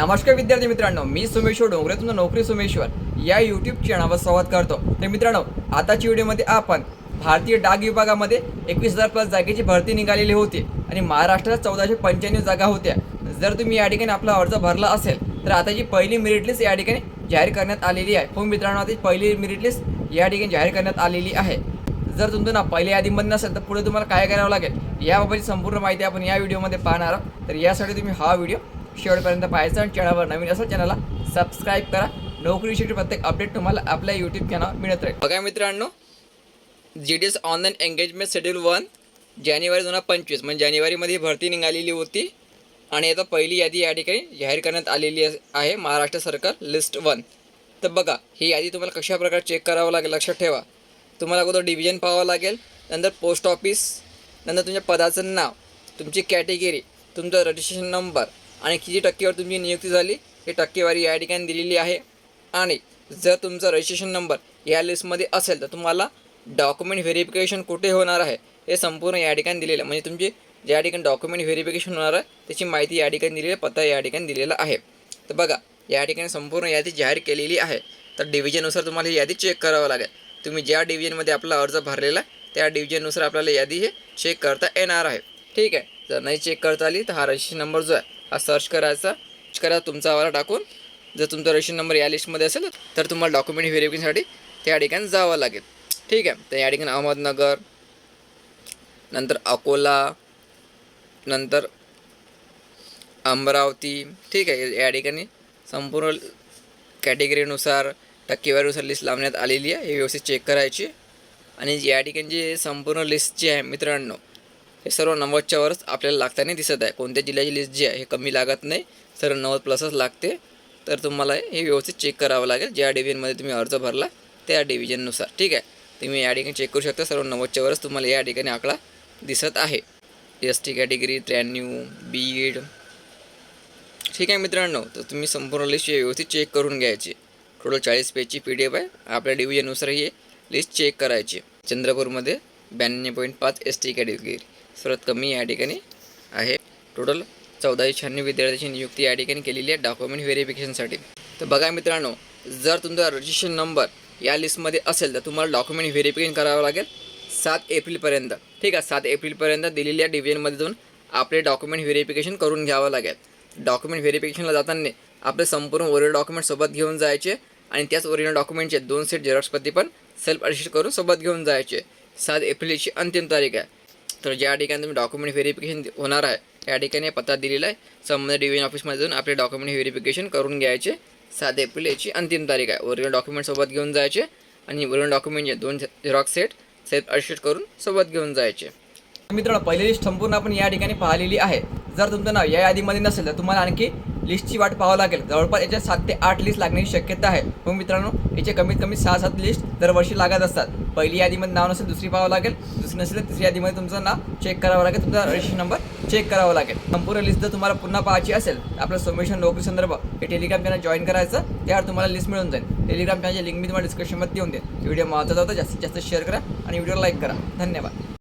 नमस्कार विद्यार्थी मित्रांनो मी सुमेश्वर डोंगरे तुमचं नोकरी सोमेश्वर. या यूट्यूब चॅनलवर संवाद करतो. तर मित्रांनो आताच्या व्हिडिओमध्ये आपण भारतीय डाक विभागामध्ये एकवीस हजार प्लस जागेची भरती निघालेली होती आणि महाराष्ट्रात चौदाशे पंच्याण्णव जागा होत्या. जर तुम्ही या ठिकाणी आपला अर्ज भरला असेल तर आताची पहिली मेरिट लिस्ट या ठिकाणी जाहीर करण्यात आलेली आहे. हो मित्रांनो आता पहिली मेरिट लिस्ट या ठिकाणी जाहीर करण्यात आलेली आहे. जर तुमचं ना पहिल्या यादीमध्ये नसेल तर पुढे तुम्हाला काय करावं लागेल? याबाबतची संपूर्ण माहिती आपण या व्हिडिओमध्ये पाहणार आहोत. तर यासाठी तुम्ही हा व्हिडिओ शेवटपर्यंत पाहायचं आणि चॅनलवर नवीन असेल चॅनलला सबस्क्राईब करा. नोकरीविषयी प्रत्येक अपडेट तुम्हाला आपल्या यूट्यूब चॅनल मिळत राहील. बघा मित्रांनो G D S online engagement schedule one जानेवारी दोन हजार पंचवीस. म्हणजे जानेवारीमध्ये भरती निघालेली होती आणि आता पहिली यादी या ठिकाणी जाहीर करण्यात आलेली आहे महाराष्ट्र सरकार लिस्ट वन तर बघा ही यादी तुम्हाला कशा प्रकारे चेक करावं लागेल लक्षात ठेवा. तुम्हाला अगोदर डिव्हिजन पाहावं लागेल नंतर पोस्ट ऑफिस नंतर तुमच्या पदाचं नाव तुमची कॅटेगरी तुमचा रजिस्ट्रेशन नंबर आणि किती टक्केवर तुमची नियुक्ती झाली ही टक्केवारी या ठिकाणी दिलेली आहे. आणि जर तुमचा रजिस्ट्रेशन नंबर या लिस्टमध्ये असेल तर तुम्हाला डॉक्युमेंट व्हेरिफिकेशन कुठे होणार आहे हे संपूर्ण या ठिकाणी दिलेलं म्हणजे तुमची ज्या ठिकाणी डॉक्युमेंट व्हेरिफिकेशन होणार आहे त्याची माहिती या ठिकाणी दिलेली आहे पत्ता या ठिकाणी दिलेला आहे. तर बघा या ठिकाणी संपूर्ण यादी जाहीर केलेली आहे. तर डिव्हिजननुसार तुम्हाला ही यादी चेक करावं लागेल. तुम्ही ज्या डिव्हिजनमध्ये आपला अर्ज भरलेला आहे त्या डिव्हिजननुसार आपल्याला यादी हे चेक करता येणार आहे. ठीक आहे? जर नाही चेक करता आली तर हा रजिस्ट्रेशन नंबर जो आहे हा सर्च करायचा. सर्च करा तुमचा आवाला टाकून. जर तुमचा रेशन नंबर या लिस्टमध्ये असेल तर तुम्हाला डॉक्युमेंट व्हेरिफिकेशनसाठी त्या ठिकाणी जावं लागेल. ठीक आहे? तर या ठिकाणी अहमदनगर नंतर अकोला नंतर अमरावती. ठीक आहे? या ठिकाणी संपूर्ण कॅटेगरीनुसार टक्केवारीनुसार लिस्ट लावण्यात आलेली आहे. हे व्यवस्थित चेक करायची. आणि या ठिकाणी जे संपूर्ण लिस्ट जी आहे मित्रांनो हे सर्व नव्वदच्या वरच आपल्याला लागताना दिसत आहे. कोणत्या जिल्ह्याची लिस्ट जी आहे हे कमी लागत नाही. सर्व नव्वद प्लसच लागते. तर तुम्हाला हे व्यवस्थित चेक करावं लागेल. ज्या डिव्हिजनमध्ये तुम्ही अर्ज भरला त्या डिव्हिजननुसार ठीक आहे? तुम्ही या ठिकाणी चेक करू शकता. सर्व नव्वदच्या वरच तुम्हाला या ठिकाणी आकडा दिसत आहे. एस टी कॅटेगरी त्र्याण्णव बीएड ठीक आहे मित्रांनो? तर तुम्ही संपूर्ण लिस्ट व्यवस्थित चेक करून घ्यायची. टोटल चाळीस पेजची पी डी एफ आहे. आपल्या डिव्हिजननुसार ही लिस्ट चेक करायची. चंद्रपूरमध्ये ब्याण्णव पॉईंट पाच एस टी कॅटेगरी सर्वात कमी या ठिकाणी आहे. टोटल चौदाशे शहाण्णव विद्यार्थ्यांची नियुक्ती या ठिकाणी केलेली आहे डॉक्युमेंट व्हेरिफिकेशनसाठी तर बघा मित्रांनो जर तुमचा रजिस्ट्रेशन नंबर या लिस्टमध्ये असेल तर तुम्हाला डॉक्युमेंट व्हेरिफिकेशन करावं लागेल सात एप्रिलपर्यंत ठीक आहे सात एप्रिलपर्यंत दिलेल्या डिव्हिजनमध्ये जाऊन आपले डॉक्युमेंट व्हेरिफिकेशन करून घ्यावं लागेल. डॉक्युमेंट व्हेरिफिकेशनला जाताना आपले संपूर्ण ओरिजिनल डॉक्युमेंट सोबत घेऊन जायचे आणि त्याच ओरिजिनल डॉक्युमेंटचे दोन सेट झेरॉक्सपत्ती पण सेल्फ अटेस्ट करून सोबत घेऊन जायचे. सात एप्रिलची अंतिम तारीख आहे. तर ज्या ठिकाणी तुम्ही डॉक्युमेंट व्हेरिफिकेशन होणार आहे त्या ठिकाणी पत्ता दिलेला आहे. संबंधित डिव्हिजन ऑफिसमध्ये जाऊन आपले डॉक्युमेंट व्हेरिफिकेशन करून घ्यायचे. सात एप्रिल याची अंतिम तारीख आहे. ओरिजिनल डॉक्युमेंट सोबत घेऊन जायचे आणि ओरिजिनल डॉक्युमेंटचे दोन झेरॉक्स सेट सेल्फ अडजस्ट करून सोबत घेऊन जायचे. मित्रांनो पहिली लिस्ट संपूर्ण आपण या ठिकाणी पाहिलेली आहे. जर तुमचं नाव या यादीमध्ये नसेल तर तुम्हाला आणखी लिस्टची वाट पाहावं लागेल. जवळपास याच्यात सात ते आठ लिस्ट लागण्याची शक्यता आहे. मग मित्रांनो याचे कमीत कमी सहा सात लिस्ट दरवर्षी लागत असतात. पहिली यादीमध्ये नाव नसेल दुसरी पाहावं लागेल. दुसरी नसेल तर तिसरी यादीमध्ये तुमचं नाव चेक करावं लागेल. तुमचा रजिस्ट्रेशन नंबर चेक करावा लागेल. संपूर्ण लिस्ट जर तुम्हाला पुन्हा पाहायची असेल आपलं सोमेशन नोकरी संदर्भ हे टेलिग्राम चॅनल जॉईन करायचं त्यावर तुम्हाला लिस्ट मिळून जाईल. टेलिग्राम चॅनलची लिंक मी तुम्हाला डिस्क्रिप्शनमध्ये देऊन देईल व्हिडिओ महत्त्वाचा होता जास्तीत जास्त शेअर करा आणि व्हिडिओ लाईक करा. धन्यवाद.